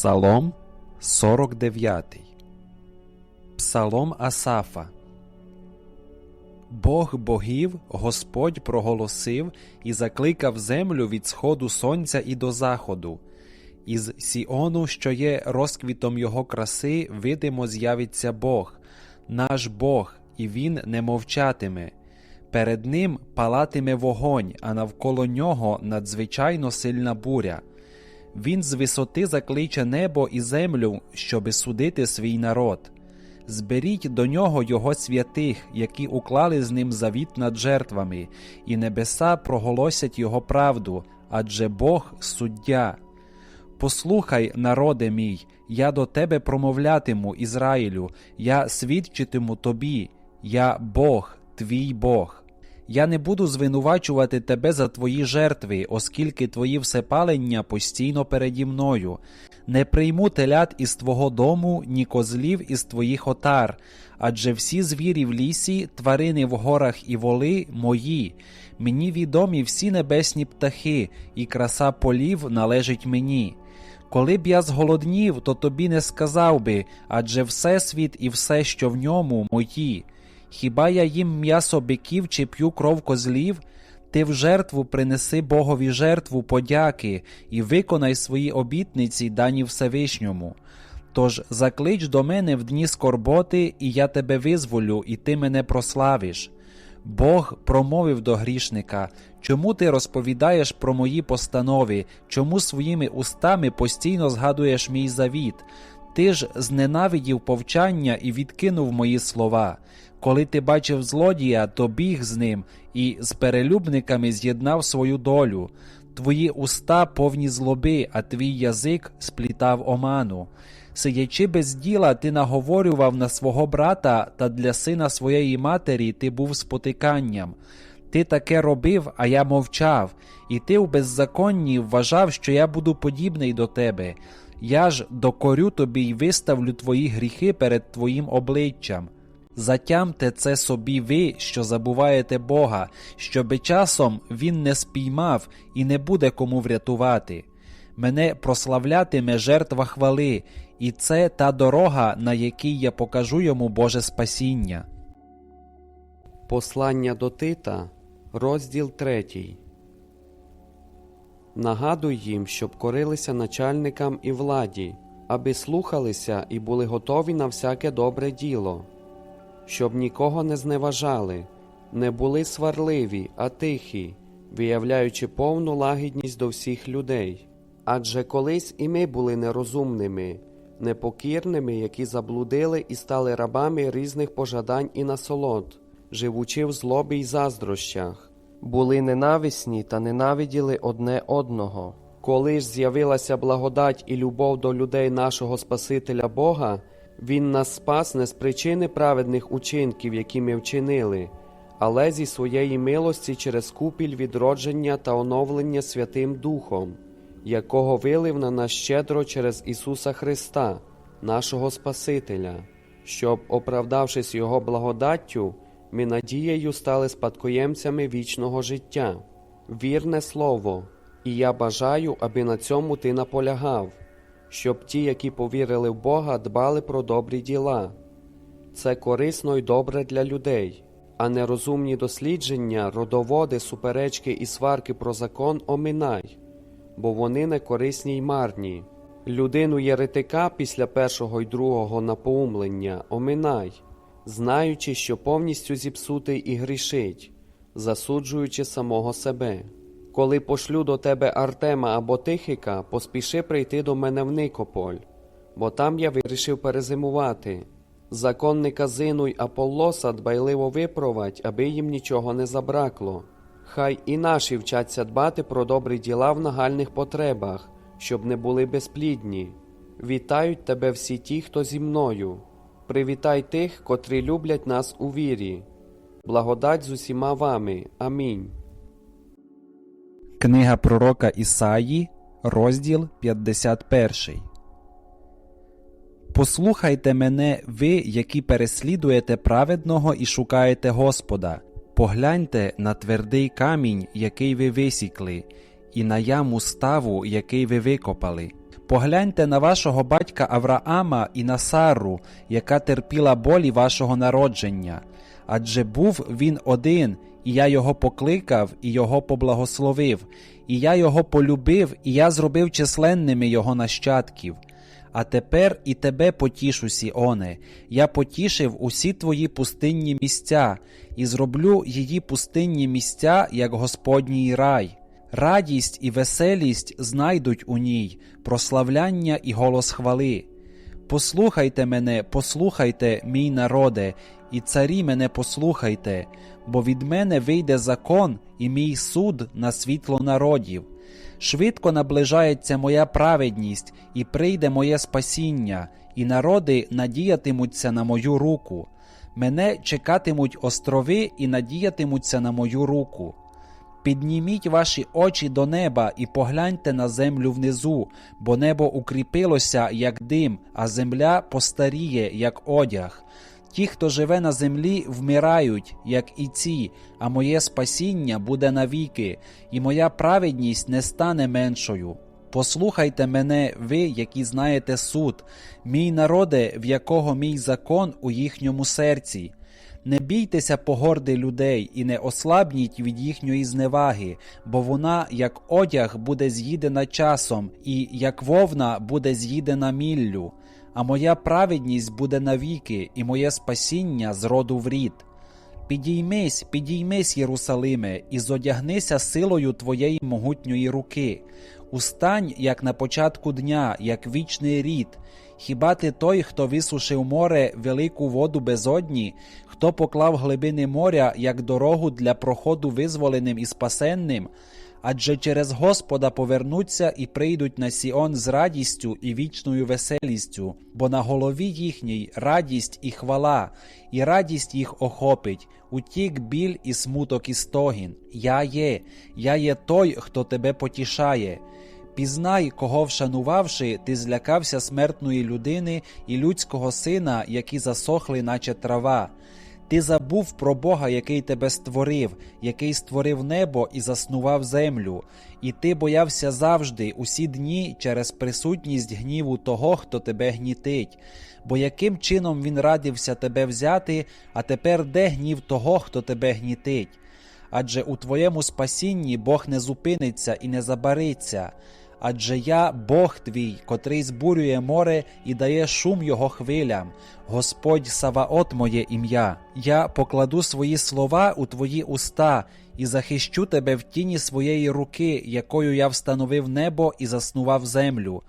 Псалом 49. Псалом Асафа. Бог богів Господь проголосив і закликав землю від сходу сонця і до заходу. Із Сіону, що є розквітом його краси, видимо, з'явиться Бог, наш Бог, і він не мовчатиме. Перед ним палатиме вогонь, а навколо нього надзвичайно сильна буря. Він з висоти закличе небо і землю, щоби судити свій народ. Зберіть до нього його святих, які уклали з ним завіт над жертвами, і небеса проголосять його правду, адже Бог суддя. Послухай, народе мій, я до тебе промовлятиму, Ізраїлю, я свідчитиму тобі, я Бог, твій Бог. Я не буду звинувачувати тебе за твої жертви, оскільки твої всепалення постійно переді мною. Не прийму телят із твого дому, ні козлів із твоїх отар, адже всі звірі в лісі, тварини в горах і воли мої. Мені відомі всі небесні птахи, і краса полів належить мені. Коли б я зголоднів, то тобі не сказав би, адже Всесвіт і все, що в ньому, мої. Хіба я їм м'ясо биків чи п'ю кров козлів? Ти в жертву принеси Богові жертву подяки і виконай свої обітниці, дані Всевишньому. Тож заклич до мене в дні скорботи, і я тебе визволю, і ти мене прославиш. Бог промовив до грішника чому ти розповідаєш про мої постанови, чому своїми устами постійно згадуєш мій завіт? Ти ж зненавидів повчання і відкинув мої слова. Коли ти бачив злодія, то біг з ним і з перелюбниками з'єднав свою долю. Твої уста повні злоби, а твій язик сплітав оману. Сидячи без діла, ти наговорював на свого брата та для сина своєї матері ти був спотиканням. Ти таке робив, а я мовчав, і ти в беззаконні вважав, що я буду подібний до тебе. Я ж докорю тобі й виставлю твої гріхи перед твоїм обличчям. Затямте це собі ви, що забуваєте Бога, щоби часом Він не спіймав і не буде кому врятувати. Мене прославлятиме жертва хвали, і це та дорога, на якій я покажу йому Боже спасіння. Послання до Тита, розділ 3. Нагадуй їм, щоб корилися начальникам і владі, аби слухалися і були готові на всяке добре діло щоб нікого не зневажали, не були сварливі, а тихі, виявляючи повну лагідність до всіх людей. Адже колись і ми були нерозумними, непокірними, які заблудили і стали рабами різних пожадань і насолод, живучи в злобі й заздрощах, були ненависні та ненавиділи одне одного. Коли ж з'явилася благодать і любов до людей нашого Спасителя Бога, він нас спас не з причини праведних учинків, які ми вчинили, але зі своєї милості через купіль відродження та оновлення Святим Духом, якого вилив на нас щедро через Ісуса Христа, нашого Спасителя, щоб, оправдавшись Його благодаттю, ми надією стали спадкоємцями вічного життя. Вірне слово, і я бажаю, аби на цьому ти наполягав щоб ті, які повірили в Бога, дбали про добрі діла. Це корисно й добре для людей, а нерозумні дослідження, родоводи, суперечки і сварки про закон оминай, бо вони не корисні й марні. Людину єретика після першого й другого напоумлення оминай, знаючи, що повністю зіпсутий і грішить, засуджуючи самого себе. Коли пошлю до тебе Артема або Тихика, поспіши прийти до мене в Никополь, бо там я вирішив перезимувати. Законника Зину й Аполлоса дбайливо випровадь, аби їм нічого не забракло. Хай і наші вчаться дбати про добрі діла в нагальних потребах, щоб не були безплідні. Вітають тебе всі ті, хто зі мною. Привітай тих, котрі люблять нас у вірі. Благодать з усіма вами. Амінь. Книга пророка Ісаї, розділ 51. Послухайте мене, ви, які переслідуєте праведного і шукаєте Господа. Погляньте на твердий камінь, який ви висікли, і на яму ставу, який ви викопали. Погляньте на вашого батька Авраама і на Сару, яка терпіла болі вашого народження. Адже був він один, і я його покликав, і його поблагословив, і я його полюбив, і я зробив численними його нащадків. А тепер і тебе потішу, Сіоне, я потішив усі твої пустинні місця, і зроблю її пустинні місця, як Господній рай. Радість і веселість знайдуть у ній, прославляння і голос хвали. Послухайте мене, послухайте, мій народе, і царі мене послухайте, бо від мене вийде закон і мій суд на світло народів. Швидко наближається моя праведність, і прийде моє спасіння, і народи надіятимуться на мою руку. Мене чекатимуть острови і надіятимуться на мою руку. Підніміть ваші очі до неба і погляньте на землю внизу, бо небо укріпилося, як дим, а земля постаріє, як одяг. Ті, хто живе на землі, вмирають, як і ці, а моє спасіння буде навіки, і моя праведність не стане меншою. Послухайте мене, ви, які знаєте суд, мій народе, в якого мій закон у їхньому серці. Не бійтеся погорди людей і не ослабніть від їхньої зневаги, бо вона, як одяг, буде з'їдена часом, і як вовна буде з'їдена міллю. А моя праведність буде навіки, і моє спасіння з роду в рід. Підіймись, підіймись, Єрусалиме, і зодягнися силою твоєї могутньої руки. Устань, як на початку дня, як вічний рід. Хіба ти той, хто висушив море велику воду безодні, хто поклав глибини моря як дорогу для проходу визволеним і спасенним? Адже через Господа повернуться і прийдуть на Сіон з радістю і вічною веселістю, бо на голові їхній радість і хвала, і радість їх охопить, утік біль і смуток і стогін. Я є, я є той, хто тебе потішає. Пізнай, кого вшанувавши, ти злякався смертної людини і людського сина, які засохли, наче трава. Ти забув про Бога, який тебе створив, який створив небо і заснував землю, і ти боявся завжди, усі дні через присутність гніву того, хто тебе гнітить. Бо яким чином він радився тебе взяти, а тепер де гнів того, хто тебе гнітить? Адже у твоєму спасінні Бог не зупиниться і не забариться. Адже я Бог твій, котрий збурює море і дає шум його хвилям, Господь Саваот моє ім'я. Я покладу свої слова у твої уста і захищу тебе в тіні своєї руки, якою я встановив небо і заснував землю.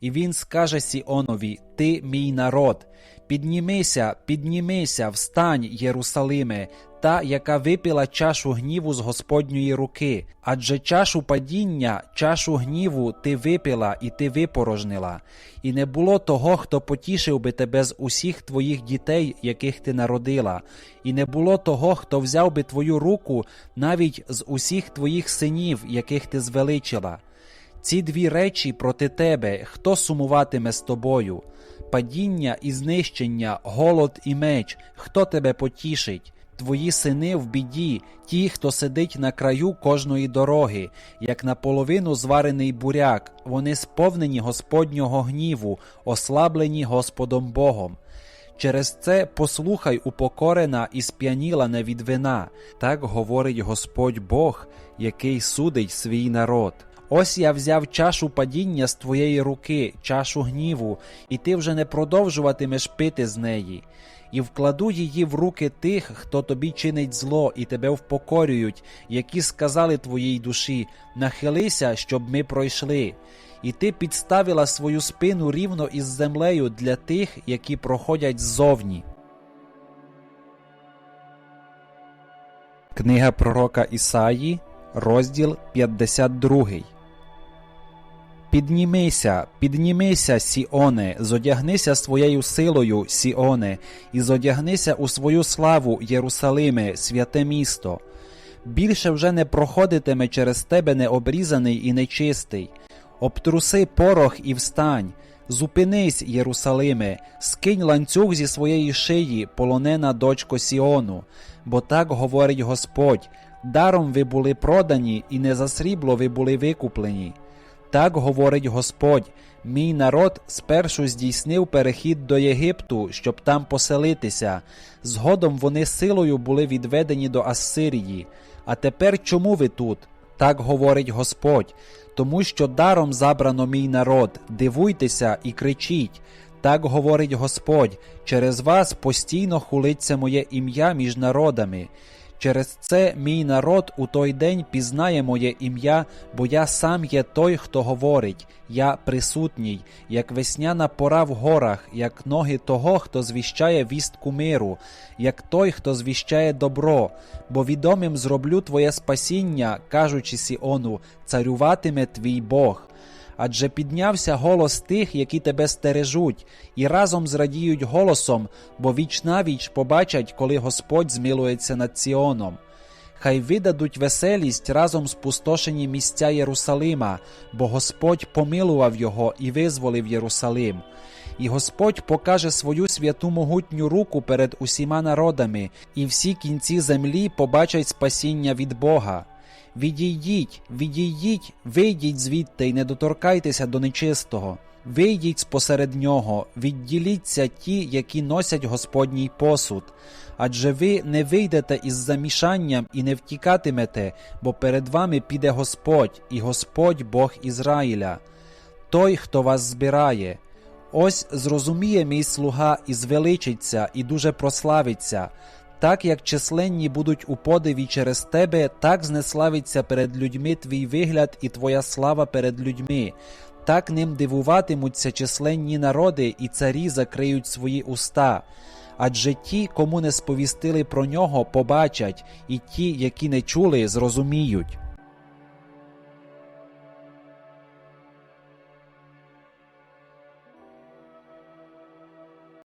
І він скаже Сіонові: Ти мій народ. Піднімися, піднімися, встань, Єрусалиме, та, яка випила чашу гніву з Господньої руки, адже чашу падіння, чашу гніву ти випила і ти випорожнила, і не було того, хто потішив би тебе з усіх твоїх дітей, яких ти народила, і не було того, хто взяв би твою руку навіть з усіх твоїх синів, яких ти звеличила. Ці дві речі проти тебе, хто сумуватиме з тобою? Падіння і знищення, голод і меч, хто тебе потішить? Твої сини в біді, ті, хто сидить на краю кожної дороги, як наполовину зварений буряк, вони сповнені Господнього гніву, ослаблені Господом Богом. Через це послухай упокорена і сп'янілане від вина, так говорить Господь Бог, який судить свій народ. Ось я взяв чашу падіння з твоєї руки, чашу гніву, і ти вже не продовжуватимеш пити з неї, і вкладу її в руки тих, хто тобі чинить зло і тебе впокорюють, які сказали твоїй душі: нахилися, щоб ми пройшли. І ти підставила свою спину рівно із землею для тих, які проходять ззовні. Книга пророка Ісаї, розділ 52. Піднімися, піднімися, Сіоне, зодягнися своєю силою, Сіоне, і зодягнися у свою славу, Єрусалиме, святе місто. Більше вже не проходитиме через тебе необрізаний і нечистий. Обтруси порох і встань. Зупинись, Єрусалиме, скинь ланцюг зі своєї шиї, полонена дочко Сіону, бо так говорить Господь: даром ви були продані, і не за срібло ви були викуплені. Так говорить Господь: мій народ спершу здійснив перехід до Єгипту, щоб там поселитися. Згодом вони силою були відведені до Ассирії. А тепер чому ви тут? Так говорить Господь, тому що даром забрано мій народ, дивуйтеся і кричіть. Так говорить Господь, через вас постійно хулиться моє ім'я між народами. Через це мій народ у той день пізнає моє ім'я, бо я сам є той, хто говорить, я присутній, як весняна пора в горах, як ноги того, хто звіщає вістку миру, як той, хто звіщає добро, бо відомим зроблю твоє спасіння, кажучи Сіону, царюватиме твій Бог. Адже піднявся голос тих, які тебе стережуть, і разом зрадіють голосом, бо віч навіч побачать, коли Господь змилується над Сіоном. Хай видадуть веселість разом спустошені місця Єрусалима, бо Господь помилував його і визволив Єрусалим. І Господь покаже свою святу могутню руку перед усіма народами, і всі кінці землі побачать спасіння від Бога. Відійдіть, відійдіть, вийдіть звідти й не доторкайтеся до нечистого. Вийдіть спосеред нього, відділіться ті, які носять Господній посуд. Адже ви не вийдете із замішанням і не втікатимете, бо перед вами піде Господь, і Господь Бог Ізраїля, той, хто вас збирає. Ось зрозуміє мій слуга і звеличиться, і дуже прославиться. Так як численні будуть у подиві через тебе, так знеславиться перед людьми твій вигляд і твоя слава перед людьми. Так ним дивуватимуться численні народи, і царі закриють свої уста. Адже ті, кому не сповістили про нього, побачать, і ті, які не чули, зрозуміють.